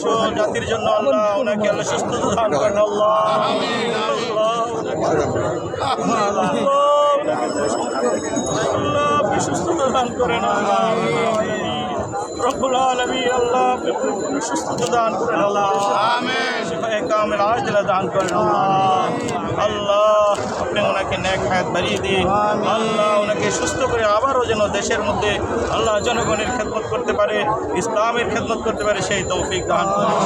বিশ্ব জাতির জন্য আল্লাহ ওনাকে আল্লাহ সুস্থ দান করেন আল্লাহ আল্লাহ সুস্থতা দান করেন আল্লাহ রব্বুল আলমী আল্লাহ সুস্থতা দান করেন আল্লাহ আজলা দান করেন আল্লাহ। আল্লাহ আপনি ওনাকে ন্যাক হায়াত বাড়িয়ে দিন। আল্লাহ ওনাকে সুস্থ করে আবারও যেন দেশের মধ্যে আল্লাহ জনগণের খেদমত করতে পারে ইসলামের খেদমত করতে পারে সেই তৌফিক দান করেন।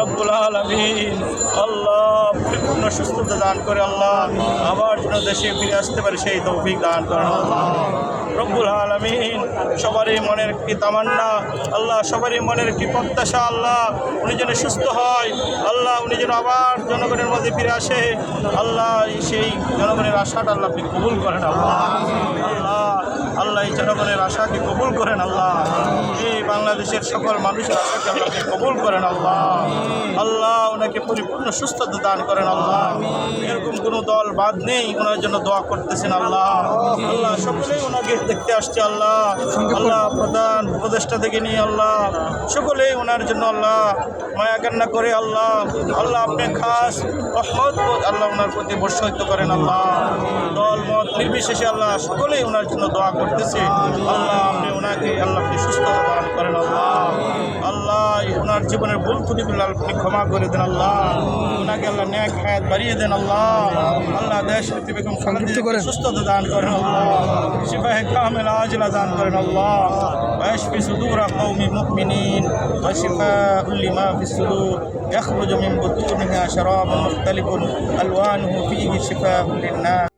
রব্বুল আলমিন আল্লাহ। পরিপূর্ণ সুস্থতা দান করে আল্লাহ আবার যেন দেশে ফিরে আসতে পারে, সেই তৌফিক দান করেন আল্লাহ। রব্বুল আলমিন, সবারই মনের একটি তামান্না, আল্লাহ সবারই মনের একটি প্রত্যাশা, আল্লাহ উনি যেন সুস্থ হয়, আল্লাহ উনি যেন আবার জনগণের মধ্যে ফিরে আসে, আল্লাহ সেই জনগণের আশাটা আল্লাহ আপনি কবুল করেন আল্লাহ। আল্লাহ আল্লাহ এই জনগণের আশাকে কবুল করেন আল্লাহ। এই বাংলাদেশের সকল মানুষের আশাকে আল্লাহকে কবুল করেন আল্লাহ। আল্লাহ ওনাকে পরিপূর্ণ সুস্থতা দান করেন আল্লাহ। এরকম কোনো দল বাদ নেই, ওনার জন্য দোয়া করতেছেন আল্লাহ। আল্লাহ সকলেই ওনাকে দেখতে আসছে আল্লাহ। আল্লাহ প্রধান উপদেষ্টা থেকে নিয়ে আল্লাহ সকলেই ওনার জন্য আল্লাহ মায়া কান্না করে আল্লাহ। আল্লাহ আপনি খাস রহমত আল্লাহ ওনার প্রতি বর্ষিত করেন আল্লাহ। নির্বিশেষে আল্লাহ সকলেই ওনার জন্য দোয়া করতেছে আল্লাহ আপনি ওনাকে আল্লাহ আপনি সুস্থতা দান করেন আল্লাহ আল্লাহ ওনার জীবনের ভুল ত্রুটিগুলো আপনি ক্ষমা করে দেন আল্লাহ ওনাকে আল্লাহ ন্যাক হায়াত বাড়িয়ে দেন আল্লাহ আল্লাহ দেশ বেগম সংক্ষিপ্ত করেন। সুস্থতা দান করেন আল্লাহ শিফাহে কামেল আজলা দান করেন আল্লাহ ويشفي صدور قوم مؤمنين وشفاء لما في الصدور يخرج من بطونها شراب مختلف ألوانه فيه شفاء للناس